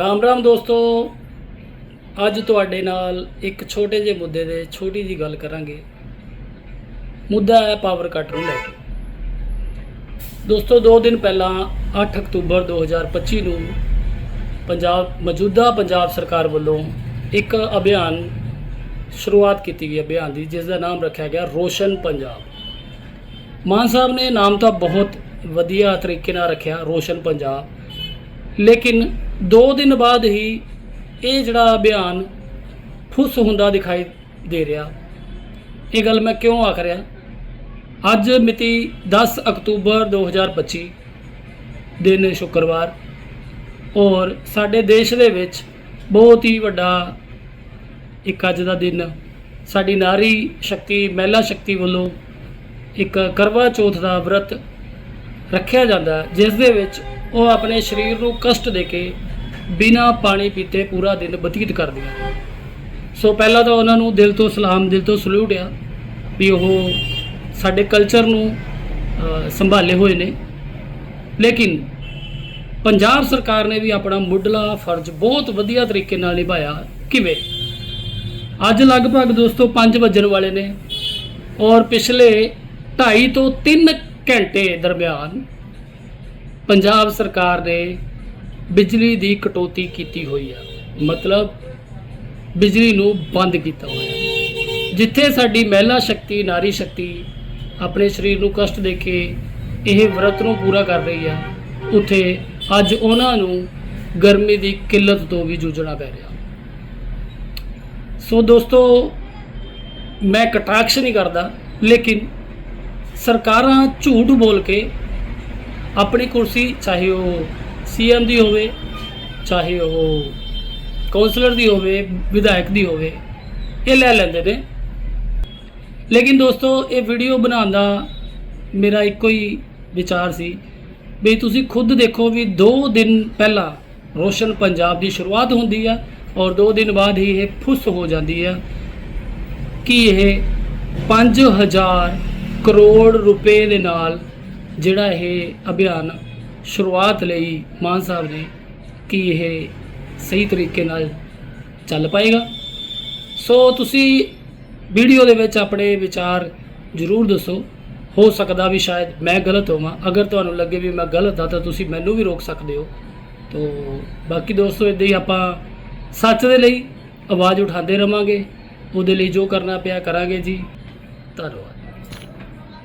ਰਾਮ ਰਾਮ ਦੋਸਤੋ, ਅੱਜ ਤੁਹਾਡੇ ਨਾਲ ਇੱਕ ਛੋਟੇ ਜਿਹੇ ਮੁੱਦੇ ਦੇ ਛੋਟੀ ਜੀ ਗੱਲ ਕਰਾਂਗੇ। ਮੁੱਦਾ ਹੈ ਪਾਵਰ ਕੱਟ ਨੂੰ ਲੈ ਕੇ। ਦੋਸਤੋ 2 ਦਿਨ ਪਹਿਲਾਂ 8 ਅਕਤੂਬਰ 2025 ਨੂੰ ਪੰਜਾਬ, ਮੌਜੂਦਾ ਪੰਜਾਬ ਸਰਕਾਰ ਵੱਲੋਂ ਇੱਕ ਅਭਿਆਨ ਸ਼ੁਰੂਆਤ ਕੀਤੀ ਗਈ ਅਭਿਆਨ ਦੀ ਜਿਸ ਦਾ ਨਾਮ ਰੱਖਿਆ ਗਿਆ ਰੋਸ਼ਨ ਪੰਜਾਬ। ਮਾਨ ਸਾਹਿਬ ਨੇ ਨਾਮ ਤਾਂ ਬਹੁਤ ਵਧੀਆ ਤਰੀਕੇ ਨਾਲ ਰੱਖਿਆ, ਰੋਸ਼ਨ ਪੰਜਾਬ। ਲੇਕਿਨ 2 ਦਿਨ ਬਾਅਦ ਹੀ ਇਹ ਜਿਹੜਾ ਅਭਿਆਨ ਫੁੱਸ ਹੁੰਦਾ ਦਿਖਾਈ ਦੇ ਰਿਹਾ। ਇਹ ਗੱਲ ਮੈਂ ਕਿਉਂ ਆਖ ਰਿਹਾ? ਅੱਜ ਮਿਤੀ 10 ਅਕਤੂਬਰ 2025 ਦਿਨ ਸ਼ੁੱਕਰਵਾਰ ਔਰ ਸਾਡੇ ਦੇਸ਼ ਦੇ ਵਿੱਚ ਬਹੁਤ ਹੀ ਵੱਡਾ ਇੱਕ ਅੱਜ ਦਾ ਦਿਨ ਸਾਡੀ ਨਾਰੀ ਸ਼ਕਤੀ, ਮਹਿਲਾ ਸ਼ਕਤੀ ਵੱਲੋਂ ਇੱਕ ਕਰਵਾ ਚੌਥ ਦਾ ਵਰਤ ਰੱਖਿਆ ਜਾਂਦਾ ਜਿਸ ਦੇ ਵਿੱਚ ਉਹ ਆਪਣੇ ਸਰੀਰ ਨੂੰ ਕਸ਼ਟ ਦੇ ਕੇ ਬਿਨਾਂ ਪਾਣੀ ਪੀਤੇ ਪੂਰਾ ਦਿਨ ਬਤੀਤ ਕਰਦੀਆਂ ਸੋ ਪਹਿਲਾਂ ਤਾਂ ਉਹਨਾਂ ਨੂੰ ਦਿਲ ਤੋਂ ਸਲਾਮ, ਦਿਲ ਤੋਂ ਸਲੂਟ ਆ ਵੀ ਉਹ ਸਾਡੇ ਕਲਚਰ ਨੂੰ ਸੰਭਾਲੇ ਹੋਏ ਨੇ। ਲੇਕਿਨ ਪੰਜਾਬ ਸਰਕਾਰ ਨੇ ਵੀ ਆਪਣਾ ਮੁੱਢਲਾ ਫਰਜ਼ ਬਹੁਤ ਵਧੀਆ ਤਰੀਕੇ ਨਾਲ ਨਿਭਾਇਆ। ਕਿਵੇਂ? ਅੱਜ ਲਗਭਗ ਦੋਸਤੋ 5 ਵੱਜਣ ਵਾਲੇ ਨੇ ਔਰ ਪਿਛਲੇ 2.5 ਤੋਂ 3 ਘੰਟੇ ਦਰਮਿਆਨ ਪੰਜਾਬ ਸਰਕਾਰ ਨੇ ਬਿਜਲੀ ਦੀ ਕਟੌਤੀ ਕੀਤੀ ਹੋਈ ਆ। ਮਤਲਬ ਬਿਜਲੀ ਨੂੰ ਬੰਦ ਕੀਤਾ ਹੋਇਆ। ਜਿੱਥੇ ਸਾਡੀ ਮਹਿਲਾ ਸ਼ਕਤੀ, ਨਾਰੀ ਸ਼ਕਤੀ ਆਪਣੇ ਸਰੀਰ ਨੂੰ ਕਸ਼ਟ ਦੇ ਕੇ ਇਹ ਵਰਤ ਨੂੰ ਪੂਰਾ ਕਰ ਰਹੀ ਆ, ਉੱਥੇ ਅੱਜ ਉਹਨਾਂ ਨੂੰ ਗਰਮੀ ਦੀ ਕਿੱਲਤ ਤੋਂ ਵੀ ਜੂਝਣਾ ਪੈ ਰਿਹਾ। ਸੋ ਦੋਸਤੋ, ਮੈਂ ਕਟਾਕਸ਼ ਨਹੀਂ ਕਰਦਾ, ਲੇਕਿਨ ਸਰਕਾਰਾਂ ਝੂਠ ਬੋਲ ਕੇ ਆਪਣੀ ਕੁਰਸੀ, ਚਾਹੇ ਉਹ ਸੀਐਮ ਦੀ ਹੋਵੇ, ਚਾਹੇ ਉਹ ਕਾਉਂਸਲਰ ਦੀ ਹੋਵੇ, ਵਿਧਾਇਕ ਦੀ ਹੋਵੇ, ਇਹ ਲੈ ਲੈਂਦੇ ਨੇ। ਲੇਕਿਨ ਦੋਸਤੋ, ਇਹ ਵੀਡੀਓ ਬਣਾਉਣ ਦਾ ਮੇਰਾ ਇੱਕੋ ਹੀ ਵਿਚਾਰ ਸੀ ਵੀ ਤੁਸੀਂ ਖੁਦ ਦੇਖੋ ਵੀ 2 ਦਿਨ ਪਹਿਲਾਂ ਰੋਸ਼ਨ ਪੰਜਾਬ ਦੀ ਸ਼ੁਰੂਆਤ ਹੁੰਦੀ ਆ ਔਰ 2 ਦਿਨ ਬਾਅਦ ਹੀ ਇਹ ਫੁੱਸ ਹੋ ਜਾਂਦੀ ਆ ਕਿ ਇਹ 5000 ਕਰੋੜ ਰੁਪਏ ਦੇ ਨਾਲ ਜਿਹੜਾ ਇਹ ਅਭਿਆਨ ਸ਼ੁਰੂਆਤ ਲਈ ਮਾਨ ਸਾਹਿਬ ਨੇ ਕਿ ਇਹ ਸਹੀ ਤਰੀਕੇ ਨਾਲ ਚੱਲ ਪਾਏਗਾ? ਸੋ ਤੁਸੀਂ ਵੀਡੀਓ ਦੇ ਵਿੱਚ ਆਪਣੇ ਵਿਚਾਰ ਜ਼ਰੂਰ ਦੱਸੋ। ਹੋ ਸਕਦਾ ਵੀ ਸ਼ਾਇਦ ਮੈਂ ਗਲਤ ਹੋਵਾਂ। ਅਗਰ ਤੁਹਾਨੂੰ ਲੱਗੇ ਵੀ ਮੈਂ ਗਲਤ ਹਾਂ, ਤਾਂ ਤੁਸੀਂ ਮੈਨੂੰ ਵੀ ਰੋਕ ਸਕਦੇ ਹੋ। ਤੋ ਬਾਕੀ ਦੋਸਤੋ, ਇਦਾਂ ਹੀ ਆਪਾਂ ਸੱਚ ਦੇ ਲਈ ਆਵਾਜ਼ ਉਠਾਉਂਦੇ ਰਵਾਂਗੇ। ਉਹਦੇ ਲਈ ਜੋ ਕਰਨਾ ਪਿਆ ਕਰਾਂਗੇ ਜੀ। ਧੰਨਵਾਦ।